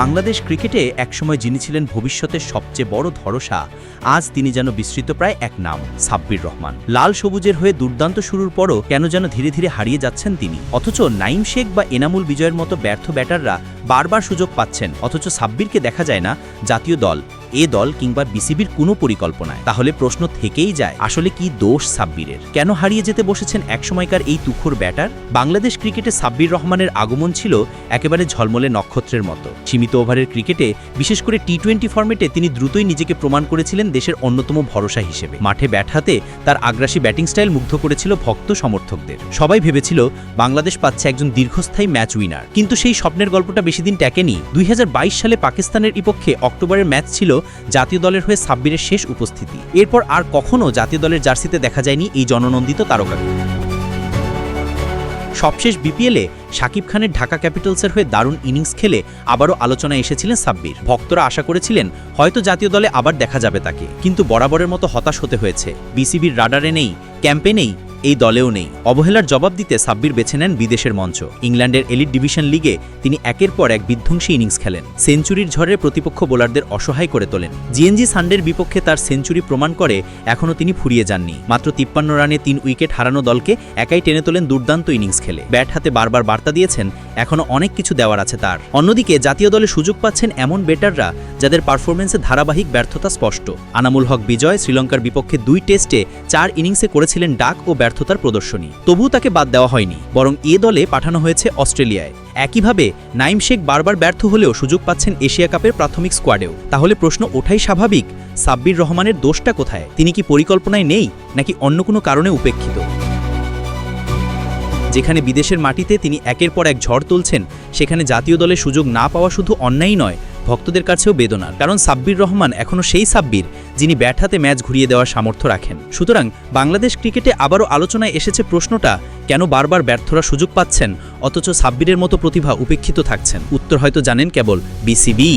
বাংলাদেশ ক্রিকেটে একসময় যিনি ছিলেন ভবিষ্যতের সবচেয়ে বড় ধরসা, আজ তিনি যেন বিস্তৃত প্রায় এক নাম, সাব্বির রহমান। লাল সবুজের হয়ে দুর্দান্ত শুরুর পরও কেন যেন ধীরে ধীরে হারিয়ে যাচ্ছেন তিনি। অথচ নাইম শেখ বা এনামুল বিজয়ের মতো ব্যর্থ ব্যাটাররা বারবার সুযোগ পাচ্ছেন, অথচ সাব্বিরকে দেখা যায় না জাতীয় দল। এ দল কিংবা বিসিবির কোনো পরিকল্পনায়। তাহলে প্রশ্ন থেকেই যায়, আসলে কি দোষ সাব্বিরের? কেন হারিয়ে যেতে বসেছেন একসময়কার এই তুখোর ব্যাটার? বাংলাদেশ ক্রিকেটে সাব্বির রহমানের আগমন ছিল একেবারে ঝলমলে নক্ষত্রের মতো। সীমিত ওভারের ক্রিকেটে, বিশেষ করে টি টোয়েন্টি ফর্মেটে তিনি দ্রুতই নিজেকে প্রমাণ করেছিলেন দেশের অন্যতম ভরসা হিসেবে। মাঠে ব্যাট হাতে তার আগ্রাসী ব্যাটিং স্টাইল মুগ্ধ করেছিল ভক্ত সমর্থকদের। সবাই ভেবেছিল, বাংলাদেশ পাচ্ছে একজন দীর্ঘস্থায়ী ম্যাচ উইনার। কিন্তু সেই স্বপ্নের গল্পটা বেশি দিন টেকেনি। দুই সালে পাকিস্তানের বিপক্ষে অক্টোবরের ম্যাচ ছিল জাতীয় দলের হয়ে সাব্বিরের শেষ উপস্থিতি। এরপর আর কখনো জাতীয় দলের জার্সিতে দেখা যায়নি এই জননন্দিত তারকাকে সবশেষ বিপিএলে শাকিব খানের ঢাকা ক্যাপিটালসের হয়ে দারুণ ইনিংস খেলে আবারও আলোচনায় এসেছিলেন সাব্বির। ভক্তরা আশা করেছিলেন হয়তো জাতীয় দলে আবার দেখা যাবে তাকে। কিন্তু বরাবরের মতো হতাশ হতে হয়েছে। বিসিবির রাডারে নেই, ক্যাম্পে নেই এই দলেও নেই। অবহেলার জবাব দিতে সাব্বির বেছে নেন বিদেশের মঞ্চ। ইংল্যান্ডের এলিট ডিভিশন লিগে তিনি একের পর এক বিধ্বংসী ইনিংস খেলেন। সেঞ্চুরির ঝড়ে প্রতিপক্ষ বোলারদের অসহায় করে তোলেন। জিএনজি সানডের বিপক্ষে তার সেঞ্চুরি প্রমাণ করে এখনও তিনি ফুরিয়ে যাননি। মাত্র তিপ্পান্ন রানে তিন উইকেট হারানো দলকে একাই টেনে তোলেন দুর্দান্ত ইনিংস খেলে। ব্যাট হাতে বারবার বার্তা দিয়েছেন এখনও অনেক কিছু দেওয়ার আছে তার। অন্যদিকে জাতীয় দলে সুযোগ পাচ্ছেন এমন বেটাররা যাদের পারফরমেন্সে ধারাবাহিক ব্যর্থতা স্পষ্ট। আনামুল হক বিজয়, শ্রীলঙ্কার বিপক্ষে দুই টেস্টে চার ইনিংসে করেছিলেন ডাক ও ব্যর্থতার প্রদর্শনী। তবুও তাকে বাদ দেওয়া হয়নি, বরং এ দলে পাঠানো হয়েছে অস্ট্রেলিয়ায়। একইভাবে, নাইম শেখ বারবার ব্যর্থ হলেও সুযোগ পাচ্ছেন এশিয়া কাপের প্রাথমিক স্কোয়াডেও। তাহলে প্রশ্ন ওঠাই স্বাভাবিক, সাব্বির রহমানের দোষটা কোথায়? তিনি কি পরিকল্পনায় নেই, নাকি অন্য কোনো কারণে উপেক্ষিত? যেখানে বিদেশের মাটিতে তিনি একের পর এক ঝড় তুলছেন, সেখানে জাতীয় দলে সুযোগ না পাওয়া শুধু অন্যায় নয় ভক্তদের কাছেও বেদনার, কারণ সাব্বির রহমান এখনও সেই সাব্বির যিনি ব্যাট হাতে ম্যাচ ঘুরিয়ে দেওয়ার সামর্থ্য রাখেন। সুতরাং বাংলাদেশ ক্রিকেটে আবারও আলোচনায় এসেছে প্রশ্নটা, কেন বারবার ব্যর্থরা সুযোগ পাচ্ছেন, অথচ সাব্বিরের মতো প্রতিভা উপেক্ষিত থাকছেন? উত্তর হয়তো জানেন কেবল বিসিবি।